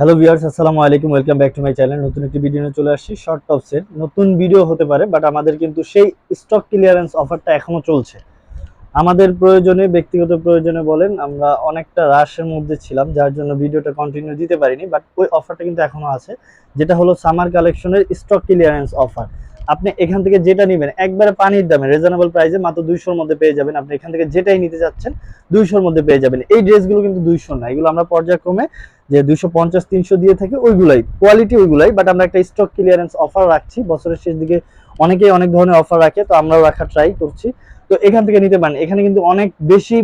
Hello viewers আসসালামু আলাইকুম welcome back to my channel নতুন একটি ভিডিও নিয়ে চলে আসছি শর্ট টপসের নতুন ভিডিও হতে পারে বাট আমাদের কিন্তু সেই স্টক ক্লিয়ারেন্স অফারটা এখনও চলছে। আমাদের প্রয়োজনে, ব্যক্তিগত প্রয়োজনে বলেন, আমরা অনেকটা রাশের মধ্যে ছিলাম, যার জন্য ভিডিওটা কন্টিনিউ দিতে পারিনি বাট ওই অফারটা কিন্তু এখনও আছে, যেটা হলো সামার কালেকশনের স্টক ক্লিয়ারেন্স অফার আপনি এখান থেকে যেটা নেবেন, একবারে পানির দামে রিজনেবল প্রাইসে মাত্র দুইশোর মধ্যে পেয়ে যাবেন। আপনি এখান থেকে যেটাই নিতে যাচ্ছেন দুইশোর মধ্যে পেয়ে যাবেন। এই ড্রেসগুলো কিন্তু দুইশো না, এগুলো আমরা পর্যায়ক্রমে যে দুইশো পঞ্চাশ, তিনশো দিয়ে থাকে ওইগুলাই কোয়ালিটি ওইগুলাই বাট আমরা একটা স্টক ক্লিয়ারেন্স অফার রাখছি, বছরের শেষ দিকে অনেকেই অনেক ধরনের অফার রাখে, তো আমরাও রাখার ট্রাই করছি। তো এখান থেকে নিতে পারেন। এখানে কিন্তু অনেক বেশি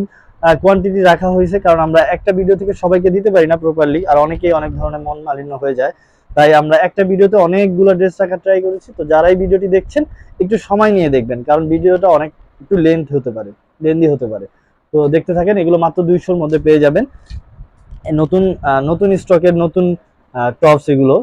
কোয়ান্টিটি রাখা হয়েছে, কারণ আমরা একটা ভিডিও থেকে সবাইকে দিতে পারি না প্রপারলি আর অনেকেই অনেক ধরনের মন মালিন্য হয়ে যায়। তাই আমরা একটা ভিডিওতে অনেকগুলো ড্রেস রাখার ট্রাই করেছি। তো যারাই ভিডিওটি দেখছেন, একটু সময় নিয়ে দেখবেন, কারণ ভিডিওটা অনেক একটু লেন্থ হতে পারে লেন্দি হতে পারে। তো দেখতে থাকেন, এগুলো মাত্র দুইশোর মধ্যে পেয়ে যাবেন। নতুন নতুন স্টকের নতুন টপস এগুলো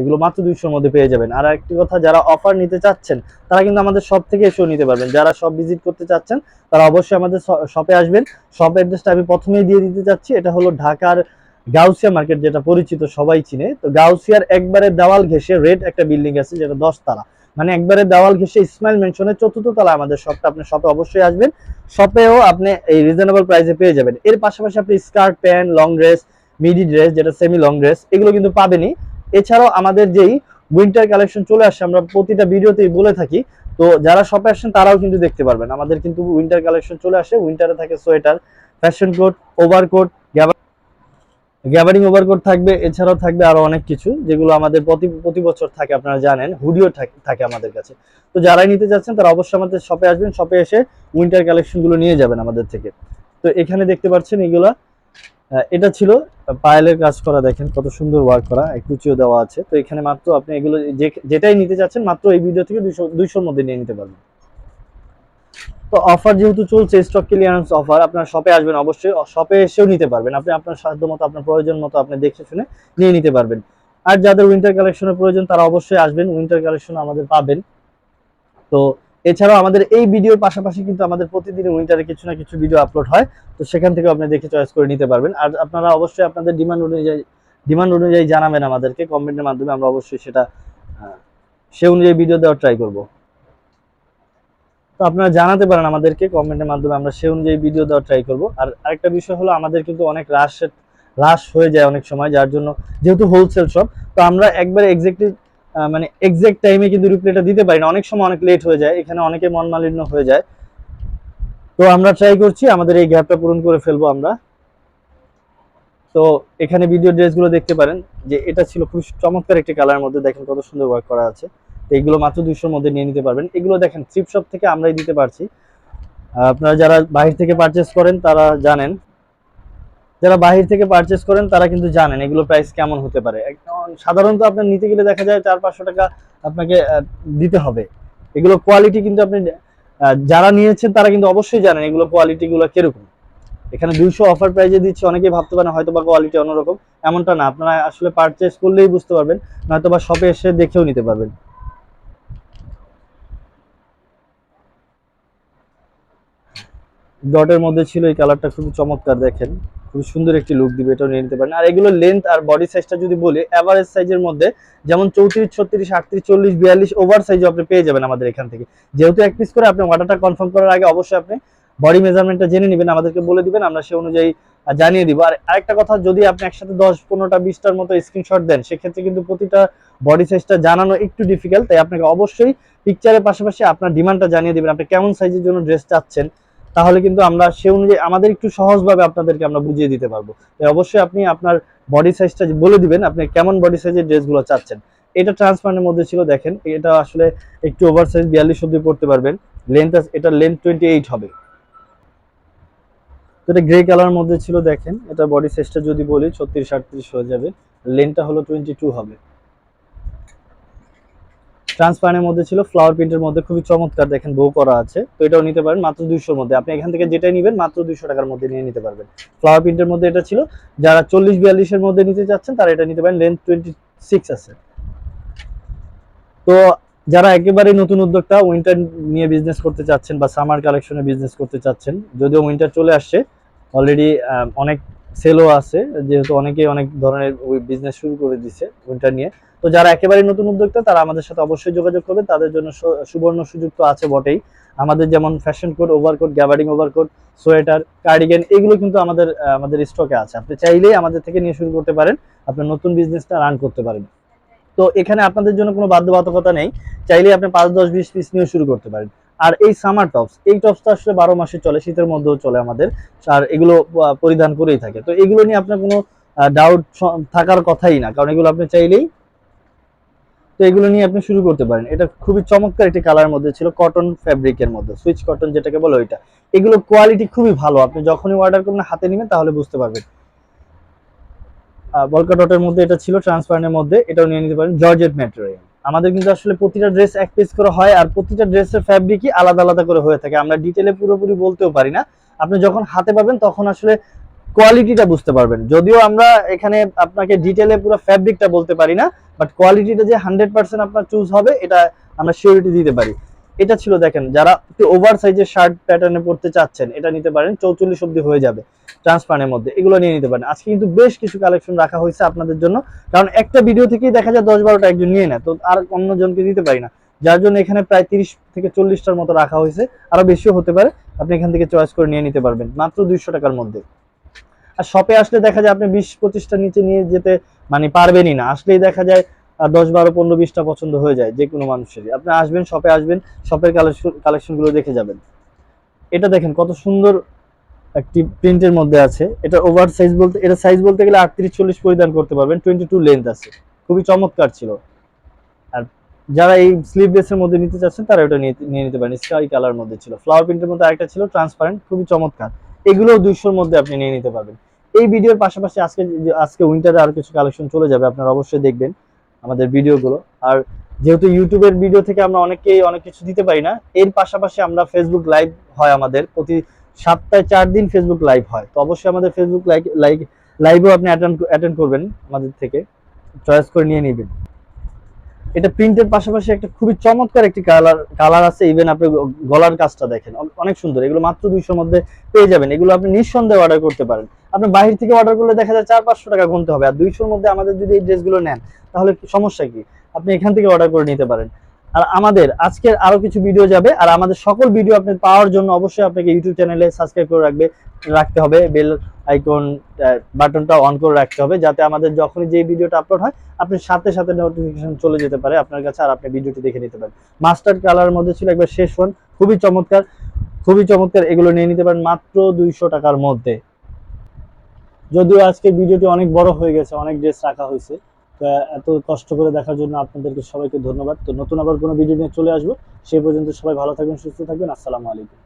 এগুলো মাত্র দুইশোর মধ্যে পেয়ে যাবেন। আর একটি কথা, যারা অফার নিতে চাচ্ছেন, তারা কিন্তু আমাদের শপ থেকে এসেও নিতে পারবেন। যারা শপ ভিজিট করতে চাচ্ছেন, তারা অবশ্যই আমাদের শপে আসবেন। শপ অ্যাড্রেসটা আমি প্রথমেই দিয়ে দিতে চাচ্ছি। এটা হলো ঢাকার গাউসিয়া মার্কেট যেটা পরিচিত সবাই চিনে। তো গাউসিয়ার একবারে দেওয়াল ঘেসে রেড একটা বিল্ডিং আছে, যেটা দশ তালা মানে একবারে দেওয়াল ঘেসে ইসমাইল মেনশনের চতুর্থ তলা আমাদের শপটা আপনি শপে অবশ্যই আসবেন। শপেও আপনি এই রিজনেবল প্রাইসে পেয়ে যাবেন। এর পাশাপাশি আপনি skirt pant long dress midi dress যেটা সেমি লং ড্রেস এগুলো কিন্তু পাবেনই। এছাড়াও আমাদের যেই উইন্টার কালেকশন চলে আসছে আমরা প্রতিটা ভিডিওতেই বলে থাকি। তো যারা শপে আসেন, তারাও কিন্তু দেখতে পারবেন। আমাদের কিন্তু উইন্টার কালেকশন চলে আসে। উইন্টারে থাকে sweater fashion coat overcoat gabardine overcoat থাকবে, এছাড়াও থাকবে আরও অনেক কিছু, যেগুলো আমাদের প্রতি বছর থাকে, আপনারা জানেন, হুডিও থাকে আমাদের কাছে। তো যারাই নিতে যাচ্ছেন, তারা অবশ্যই আমাদের শপে আসবেন শপে এসে উইন্টার কালেকশনগুলো নিয়ে যাবেন আমাদের থেকে। তো এখানে দেখতে পাচ্ছেন এগুলা এটা ছিল, পায়েলের কাজ করা, দেখেন কত সুন্দর ওয়ার্ক করা কুচিও দেওয়া আছে। তো এখানে মাত্র আপনি এগুলো যেটাই নিতে যাচ্ছেন, মাত্র এই ভিডিও থেকে দুইশো, দুইশোর মধ্যে নিয়ে নিতে পারবেন। তো অফার যেহেতু চলছে স্টক ক্লিয়ারেন্স অফার আপনার শপে আসবেন অবশ্যই শপে এসেও নিতে পারবেন। আপনি আপনার সাধ্য মতো, আপনার প্রয়োজন মতো আপনি দেখে শুনে নিয়ে নিতে পারবেন। আর যাদের উইন্টার কালেকশনের প্রয়োজন, তারা অবশ্যই আসবেন উইন্টার কালেকশন আমাদের পাবেন। তো এছাড়াও আমাদের এই ভিডিওর পাশাপাশি কিন্তু আমাদের প্রতিদিন উইন্টারে কিছু না কিছু ভিডিও আপলোড হয়। তো সেখান থেকেও আপনি দেখে চয়েস করে নিতে পারবেন। আর আপনারা অবশ্যই আপনাদের ডিমান্ড অনুযায়ী ডিমান্ড অনুযায়ী জানাবেন আমাদেরকে। কমেন্টের মাধ্যমে আমরা অবশ্যই সেটা সে অনুযায়ী ভিডিও দেওয়ার ট্রাই করব। তো আপনারা জানাতে পারেন আমাদেরকে, কমেন্টের মাধ্যমে আমরা সে অনুযায়ী ভিডিও দেওয়ার ট্রাই করব। আর আরেকটা বিষয় হলো, আমাদের কিন্তু অনেক রাশ রাশ হয়ে যায় অনেক সময়, যার জন্য যেহেতু হোলসেল শপ তো আমরা একবারে এক্স্যাক্টলি মানে এক্সাক্ট টাইমে কিন্তু রিপ্লাইটা দিতে পারি না। অনেক সময় অনেক লেট হয়ে যায়, এখানে অনেকে মন মালিন্য হয়ে যায়। তো আমরা ট্রাই করছি, আমাদের এই গ্যাপটা পূরণ করে ফেলব আমরা। তো এখানে ভিডিও ড্রেসগুলো দেখতে পারেন, যে এটা ছিল খুব চমৎকার একটি কালার মধ্যে, দেখেন কত সুন্দর ওয়ার্ক করা আছে। এগুলো মাত্র দুইশোর মধ্যে নিয়ে নিতে পারবেন। এগুলো দেখেন থ্রিপ শপ থেকে আমরাই দিতে পারছি। আপনারা যারা বাহির থেকে পারচেস করেন, তারা জানেন। যারা বাহির থেকে পারচেস করেন, তারা কিন্তু জানেন এগুলো প্রাইস কেমন হতে পারে। সাধারণত আপনার নিতে গেলে দেখা যায় চার পাঁচশো টাকা আপনাকে দিতে হবে। এগুলো কোয়ালিটি কিন্তু আপনি যারা নিয়েছেন, তারা কিন্তু অবশ্যই জানেন এগুলো কোয়ালিটি গুলো কীরকম। এখানে দুইশো অফার প্রাইজে দিচ্ছে, অনেকেই ভাবতে পারেন হয়তো বা কোয়ালিটি অন্যরকম। এমনটা না, আপনারা আসলে পারচেস করলেই বুঝতে পারবেন নয়তো বা শপে এসে দেখেও নিতে পারবেন। ডটের মধ্যে ছিল, এই কালারটা খুব চমৎকার দেখেন। খুব সুন্দর একটি লুক দিবে, এটাও নিয়ে নিতে পারেন। আর এগুলো লেন্থ আর বডি সাইজটা যদি বলি এভারেজ সাইজের মধ্যে যেমন চৌত্রিশ, ছত্রিশ, আটত্রিশ, চল্লিশ, বিয়াল্লিশ ওভার সাইজও আপনি পেয়ে যাবেন আমাদের এখান থেকে। যেহেতু এক পিস করে আপনি অর্ডারটা কনফার্ম করার আগে অবশ্যই আপনি বডি মেজারমেন্টটা জেনে নেবেন, আমাদেরকে বলে দিবেন, আমরা সে অনুযায়ী জানিয়ে দিব। আর আরেকটা কথা, যদি আপনি একসাথে দশ, পনেরোটা, বিশটার মতো স্ক্রিনশট দেন, সেক্ষেত্রে কিন্তু প্রতিটা বডি সাইজটা জানানো একটু ডিফিকাল্ট তাই আপনাকে অবশ্যই পিকচারের পাশাপাশি আপনার ডিমান্ডটা জানিয়ে দিবেন, আপনি কেমন সাইজের জন্য ড্রেস চাচ্ছেন। তাহলে কিন্তু আমরা সে অনুযায়ী আমাদের একটু সহজভাবে আপনাদেরকে আমরা বুঝিয়ে দিতে পারব। অবশ্যই আপনি আপনার বডি সাইজটা বলে দিবেন, আপনি কেমন বডি সাইজের ড্রেসগুলো চাচ্ছেন। এটা ট্রান্সপারেন্টের মধ্যে ছিল, দেখেন, এটা আসলে একটু ওভার সাইজ বিয়াল্লিশ অব্দি পড়তে পারবেন। লেন্থ এটা লেন্থ টোয়েন্টি এইট হবে এটা গ্রে কালার মধ্যে ছিল, দেখেন, এটা বডি সাইজটা যদি বলি, ছত্রিশ আটত্রিশ হয়ে যাবে। লেন্থটা হলো টোয়েন্টি টু হবে। ট্রান্সপারেন্টের মধ্যে ছিল ফ্লাওয়ার প্রিন্টের মধ্যে খুবই চমৎকার দেখেন বউ করা আছে। তো এটাও নিতে পারেন মাত্র দুইশোর মধ্যে। আপনি এখান থেকে যেটাই নেবেন, মাত্র দুইশো টাকার মধ্যে নিয়ে নিতে পারবেন। ফ্লাওয়ার প্রিন্টের মধ্যে এটা ছিল। যারা চল্লিশ বিয়াল্লিশের মধ্যে নিতে চাচ্ছেন, তারা এটা নিতে পারেন। লেন্থ টোয়েন্টি সিক্স আছে। তো যারা একেবারে নতুন উদ্যোক্তা উইন্টার নিয়ে বিজনেস করতে চাচ্ছেন বা সামার কালেকশনে বিজনেস করতে চাচ্ছেন, যদিও উইন্টার চলে আসছে অলরেডি অনেক সেলও আছে। যেহেতু অনেকে অনেক ধরনের বিজনেস শুরু করে দিছে উইন্টার নিয়ে। তো যারা একেবারে নতুন উদ্যোক্তা, তারা আমাদের সাথে অবশ্যই যোগাযোগ করবে। তাদের জন্য সুবর্ণ সুযোগ তো আছে বটেই। আমাদের যেমন fashion coat overcoat gabardine overcoat sweater cardigan এগুলো কিন্তু আমাদের আমাদের স্টকে আছে। আপনি চাইলেই আমাদের থেকে নিয়ে শুরু করতে পারেন। আপনার নতুন বিজনেসটা রান করতে পারেন। তো এখানে আপনাদের জন্য কোনো বাধ্যবাধকতা নেই। চাইলেই আপনি পাঁচ, দশ, বিশ পিস নিয়ে শুরু করতে পারেন। আর এই সামার টপস এই টপসটা আসলে বারো মাসে চলে, শীতের মধ্যেও চলে আমাদের। আর এগুলো পরিধান করেই থাকে। তো এগুলো নিয়ে আপনার কোনো ডাউট থাকার কথাই না। কারণ এগুলো আপনি চাইলেই তো এগুলো নিয়ে আপনি শুরু করতে পারেন। এটা খুবই চমৎকার একটি কালার মধ্যে ছিল কটন ফ্যাব্রিকের মধ্যে সুইচ কটন যেটাকে বলে ওইটা। এগুলো কোয়ালিটি খুবই ভালো। আপনি যখনই অর্ডার করবেন, হাতে নেবেন, তাহলে বুঝতে পারবেন। বলকা ডটের মধ্যে এটা ছিল ট্রান্সপারেন্টের মধ্যে, এটাও নিয়ে নিতে পারেন জর্জেট ম্যাটেরিয়াল আমাদের কিন্তু আসলে প্রতিটা ড্রেস এক পিস করে হয়, আর প্রতিটা ড্রেসের ফ্যাব্রিকই আলাদা আলাদা করে হয়ে থাকে। আমরা ডিটেলে পুরোপুরি বলতেও পারি না। আপনি যখন হাতে পাবেন, তখন আসলে কোয়ালিটিটা বুঝতে পারবেন। যদিও আমরা এখানে আপনাকে ডিটেলে পুরো ফ্যাব্রিকটা বলতে পারি না বাট কোয়ালিটিটা যে হান্ড্রেড পার্সেন্ট আপনার চুজ হবে, এটা আমরা সিওরিটি দিতে পারি। এটা ছিল দেখেন, যারা একটু ওভার সাইজের শার্ট প্যাটার্নে পড়তে চাচ্ছেন, এটা নিতে পারেন, চৌচল্লিশ অব্দি হয়ে যাবে ট্রান্সপারেন্টের মধ্যে। এগুলো নিয়ে নিতে পারেন। আজকে কিন্তু বেশ কিছু কালেকশন রাখা হয়েছে আপনাদের জন্য, কারণ একটা ভিডিও থেকেই দেখা যায় দশ বারোটা একজন নিয়ে নেয়, তো আর অন্য জনকে দিতে পারি না। যার জন্য এখানে প্রায় তিরিশ থেকে চল্লিশটার মতো রাখা হয়েছে, আরও বেশিও হতে পারে, আপনি এখান থেকে চয়েস করে নিয়ে নিতে পারবেন, মাত্র দুইশো টাকার মধ্যে। আর শপে আসলে দেখা যায় আপনি বিশ পঁচিশটা নিচে নিয়ে যেতে মানে পারবেনই না। আসলেই দেখা যায় দশ বারো পনেরো বিশটা পছন্দ হয়ে যায় যে কোনো মানুষেরই। আপনি আসবেন শপে আসবেন শপের কালেকশন কালেকশনগুলো দেখে যাবেন। এটা দেখেন কত সুন্দর একটি প্রিন্টের মধ্যে আছে। এটা ওভার সাইজ বলতে, এটা সাইজ বলতে গেলে আটত্রিশ, চল্লিশ পরিধান করতে পারবেন। টোয়েন্টি টু লেন্থ আছে। খুবই চমৎকার ছিল। আর যারা এই স্লিভলেসের মধ্যে নিতে চাচ্ছেন, তারা ওটা নিয়ে নিতে পারেন। স্কাই কালার মধ্যে ছিল। ফ্লাওয়ার প্রিন্টের মধ্যে আরেকটা ছিল ট্রান্সপারেন্ট খুবই চমৎকার। এগুলো দুইশোর মধ্যে আপনি নিয়ে নিতে পারবেন। এই ভিডিওর পাশাপাশি আজকে আজকে উইন্টারে আরও কিছু কালেকশন চলে যাবে, আপনারা অবশ্যই দেখবেন আমাদের ভিডিওগুলো। আর যেহেতু ইউটিউবের ভিডিও থেকে আমরা অনেকেই অনেক কিছু দিতে পারি না, এর পাশাপাশি আমরা ফেসবুক লাইভ হয় আমাদের। প্রতি সপ্তাহে চার দিন ফেসবুক লাইভ হয়। তো অবশ্যই আমাদের ফেসবুক লাইভ লাইভ লাইভেও আপনি অ্যাটেন্ড করবেন আমাদের থেকে। চয়েস করে নিয়ে নেবেন। এটা প্রিন্টের পাশাপাশি একটা খুবই চমৎকার একটি কালার কালার আছে। ইভেন আপনি গলার কাজটা দেখেন। অনেক সুন্দর। এগুলো মাত্র দুইশোর মধ্যে পেয়ে যাবেন। এগুলো আপনি নিঃসন্দেহে অর্ডার করতে পারেন। আপনি বাহির থেকে অর্ডার করলে দেখা যায় চার পাঁচশো টাকা গুনতে হবে। আর দুইশোর মধ্যে আমাদের যদি এই ড্রেসগুলো নেন, তাহলে সমস্যা কি? আপনি এখান থেকে অর্ডার করে নিতে পারেন। আর আমাদের আজকের আরও কিছু ভিডিও যাবে, আর আমাদের সকল ভিডিও আপনি পাওয়ার জন্য অবশ্যই আপনাকে ইউটিউব চ্যানেলে সাবস্ক্রাইব করে রাখবে, রাখতে হবে। বেল আইকন বাটনটা অন করে রাখতে হবে, যাতে আমাদের যখনই যে ভিডিওটা আপলোড হয় আপনি সাথে সাথে নোটিফিকেশন চলে যেতে পারে আপনার কাছে, আর আপনি ভিডিওটি দেখে নিতে পারেন। মাস্টার্ড কালার মধ্যে ছিল একবার শেষ ফোন খুবই চমৎকার খুবই চমৎকার, এগুলো নিয়ে নিতে পারেন মাত্র দুইশো টাকার মধ্যে। যদিও আজকে ভিডিওটি অনেক বড় হয়ে গেছে, অনেক ড্রেস রাখা হয়েছে এত কষ্ট করে দেখার জন্য আপনাদেরকে সবাইকে ধন্যবাদ। তো নতুন আবার কোনো ভিডিও নিয়ে চলে আসব, সেই পর্যন্ত সবাই ভালো থাকবেন, সুস্থ থাকবেন, আসসালামু আলাইকুম।